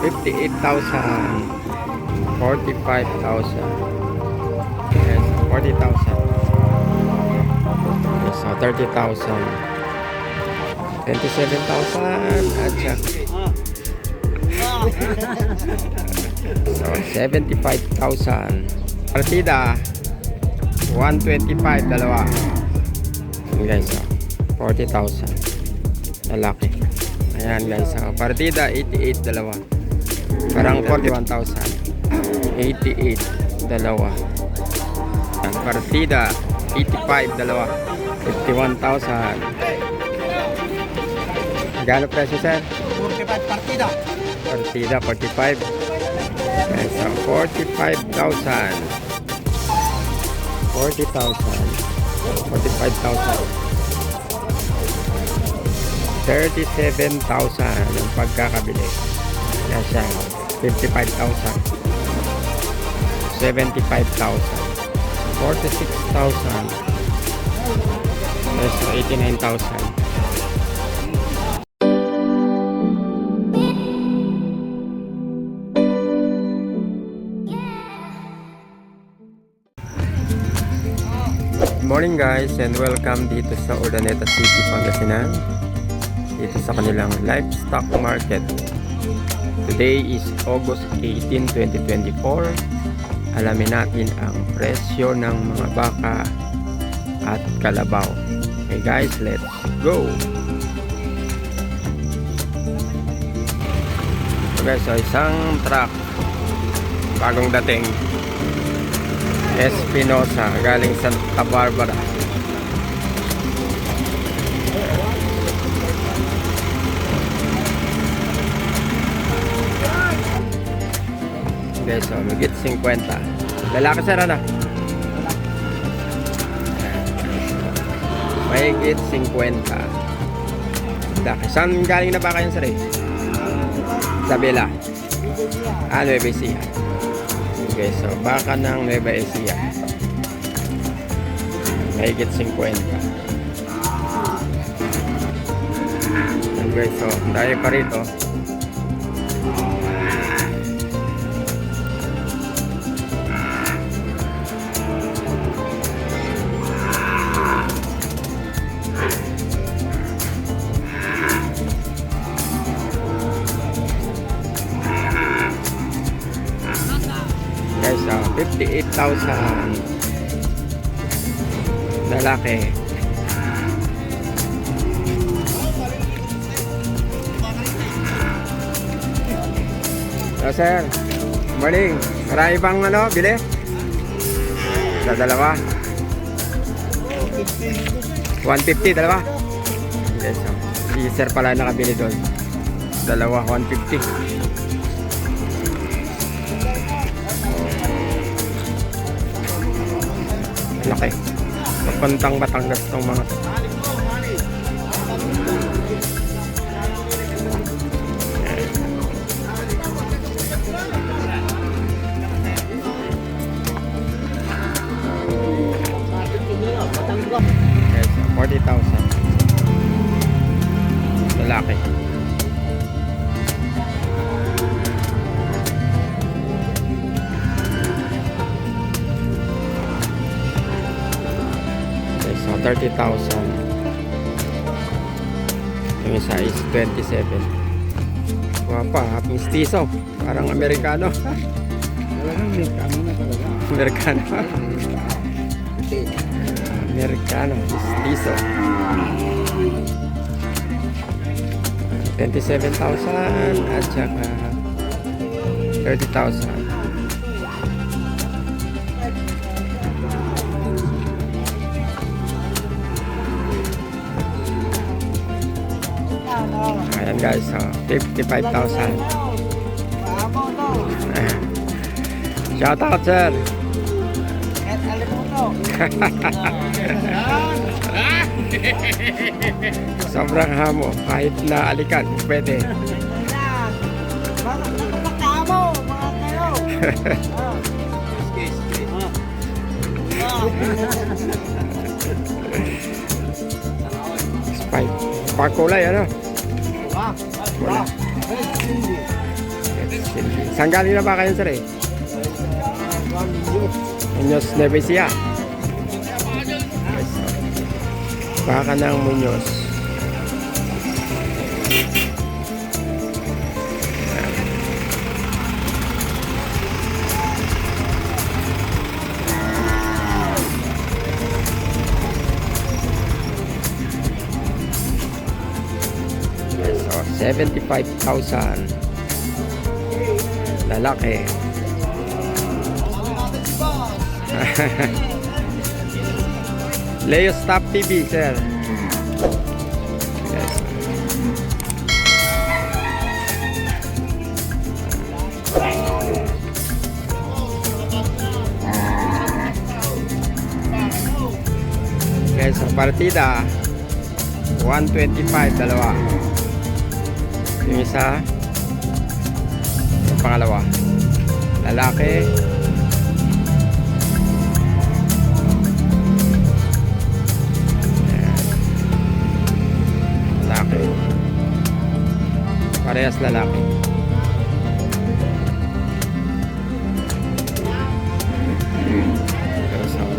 58,000. 45,000. Yes, 40,000. Yes, so 30,000. 27,000 at saka So, 75,000. Partida, 125, dalawa. Guys, oh, 40,000. Lalaki. Ayan guys, oh, partida, 88, dalawa. Parang 41,000. 88, dalawa. Ayan, partida, 85, dalawa. 51,000. Gano presyo, sir? 45 partida. Partida 45. Yan, so 45,000. 40,000. 45,000. 37,000 ang pagkakabili. Yan siya. 55,000. 75,000. 46,000. Yes, so 89,000. Good morning guys and welcome dito sa Urdaneta City, Pangasinan. Dito sa kanilang livestock market. Today is August 18, 2024. Alamin natin ang presyo ng mga baka at kalabaw. Okay guys, let's go! So guys, so isang truck bagong dating Espinosa galing Santa Barbara. Okay, so magit 50. Lalaki sir ano? Mahigit 50. Laki. Saan galing na ba kayo sir eh? Isabela. Ah, Nueva Ecija. Okay, so baka ng Nueva Ecija. Mahigit 50. Okay, so tayo pa rito. 58,000 lalaki. Hello, sir. Morning. Marami bang ano, bili? Sa dalawa. 150, dalawa. Yes, so. Si sir pala nakabili doon. Dalawa, 150. Laki. Papuntang Batangas tong mga. Yes, 40,000. Lalaki. 30,000. Yung isa is 27. Wapa, mistiso. Parang Amerikano. Amerikano. Amerikano, mistiso. 27,000 at saka 30,000. Ayan guys, so 55,000. Shout out sir. Sobrang hamo, kahit na alikan, pwede. Spike. Pakulay, ano? Wala. Saan galing na ba kayo, sir eh? Muñoz Nevesia. Yes. Baka ng Muñoz. 75,000. Lalaki. Leo Stop TV, sir. Yes. Okay, so partida 125 dalawa. Yung isa yung pangalawa. Lalaki. Ayan. Lalaki. Parehas lalaki.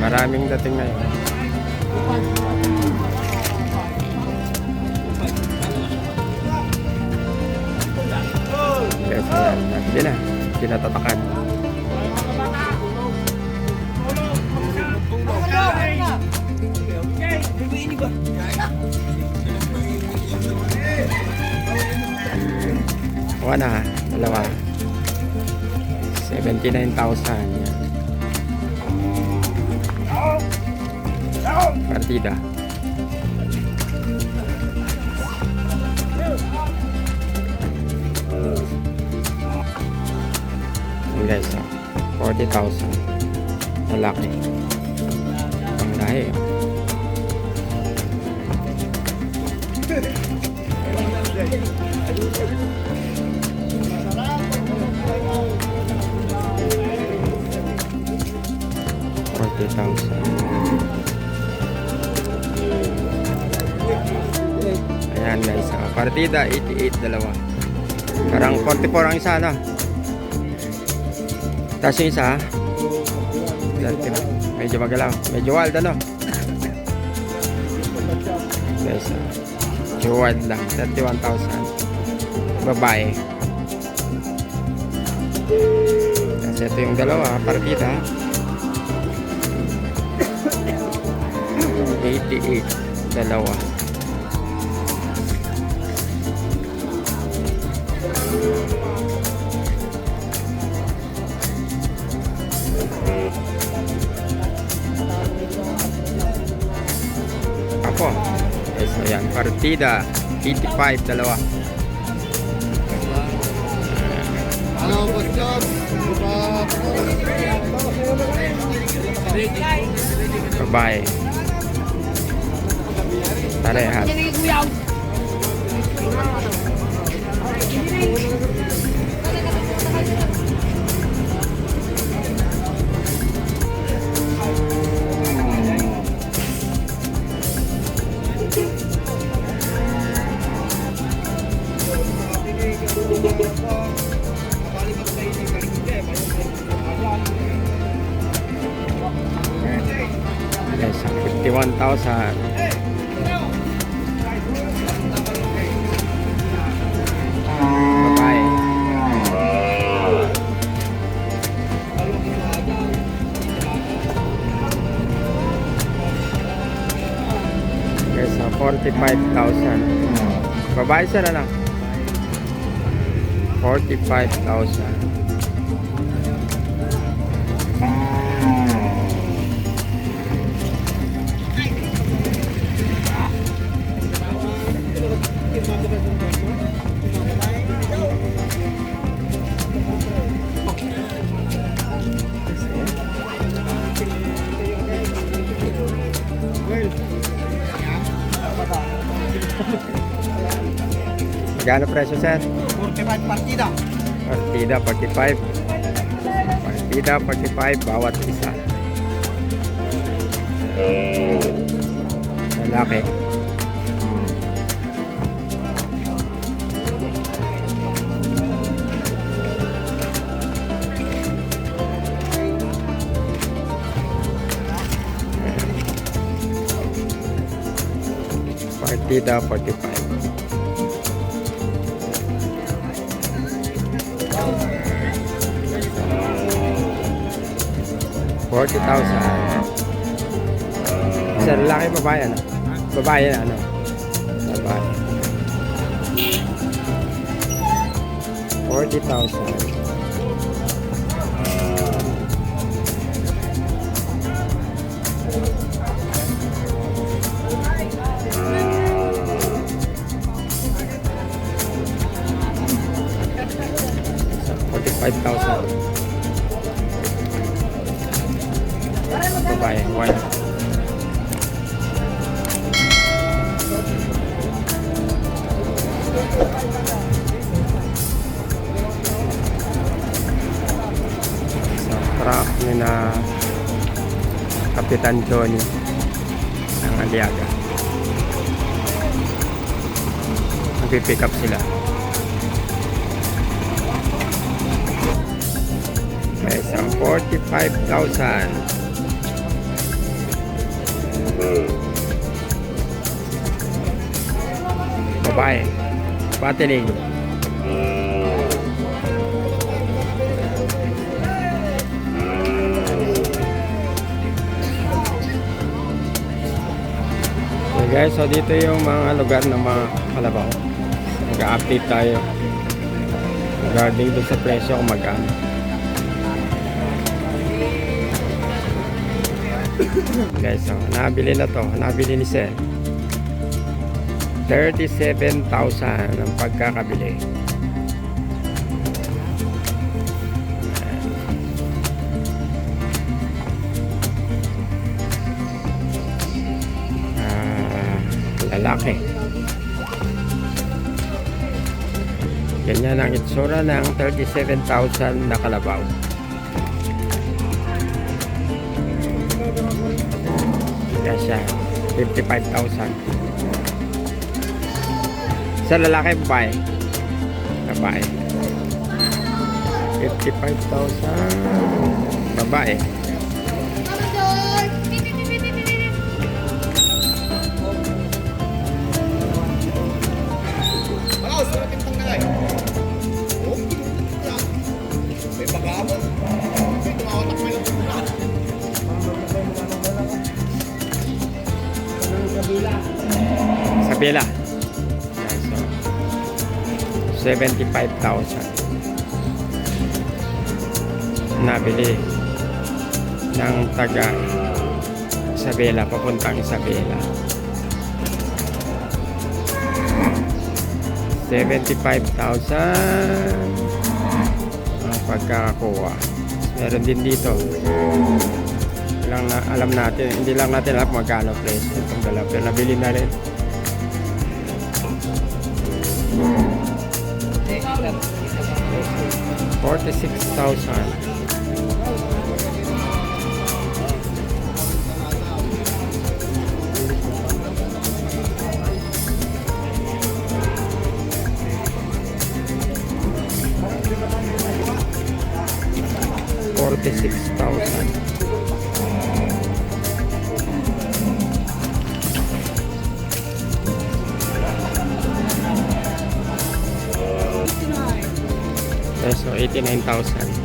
Maraming dating na Hindi na. Tinatatakan. One na. Dalawa. 79,000. Yan. Partida. 40,000. Malaki. Ang lahi. oh. Forty thousand. Ayan guys, ah, partida 88 dalawa. Parang 44 ang isa na. Tapos yung isa? Medyo magalaw. Medyo wild ano? Guys, ah, medyo wild lang. 31,000. Babae. Kasi ito yung dalawa, partida. 88 dalawa. Ako. Ayan. Partida. 85, dalawa. Boss John? Babae. Parehas. Yes, 51,000. Babae. Yes, so 45,000. Babae sir ano? 45,000. Magkano presyo, sir? 45 partida. Partida, 45. Partida, 45 bawat isa. Lalaki. Partida, 45. 40,000. Isa lalaki babae ano? Babae ano? Babae. 40,000. Kapitan Johnny ng Aliaga. Magpipick up sila. May isang 45,000. Babae. Batiling. Guys, so dito yung mga lugar ng mga kalabaw. Nag-update tayo regarding dun sa presyo kung magkano. guys, so nabili na to. Nabili ni Sel. 37,000 ang pagkakabili. Lalaki. Ganyan ang itsura ng 37,000 na kalabaw. Kaya siya, 55,000. Sa lalaki, babae. Babae. 55,000. Babae. 75,000. Nabili ng taga Isabela papuntang Isabela. 75,000 ang pagkakakuha. Meron din dito. Lang na, alam natin, hindi lang natin alam magkano presyo itong dalawa. Pero nabili na rin. 46,000 46,000 89,000.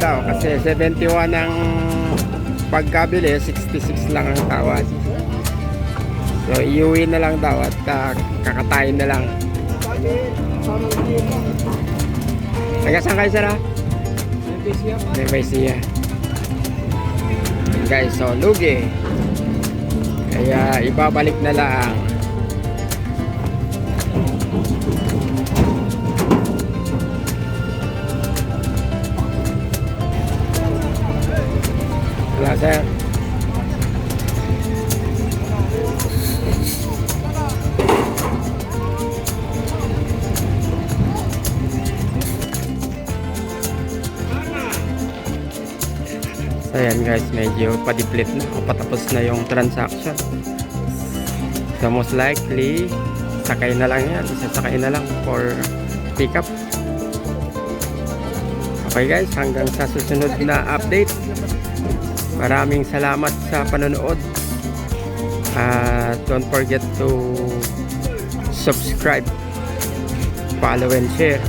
Daw kasi 71 ang pagkabili, 66 lang ang tawad. So iuwi na lang daw at ka- kakatayin na lang. Taga saan kayo sara? Nevesia. Guys, so lugi. Kaya ibabalik na lang. Sir. So ayan guys, medyo padiplit na o patapos na yung transaction. So most likely, sakay na lang yan. Isasakay na lang for pickup. Okay guys, hanggang sa susunod na update. Maraming salamat sa panonood. At don't forget to subscribe, follow and share.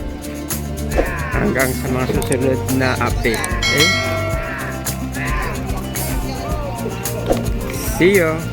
Hanggang sa mga susunod na update. Okay? See you!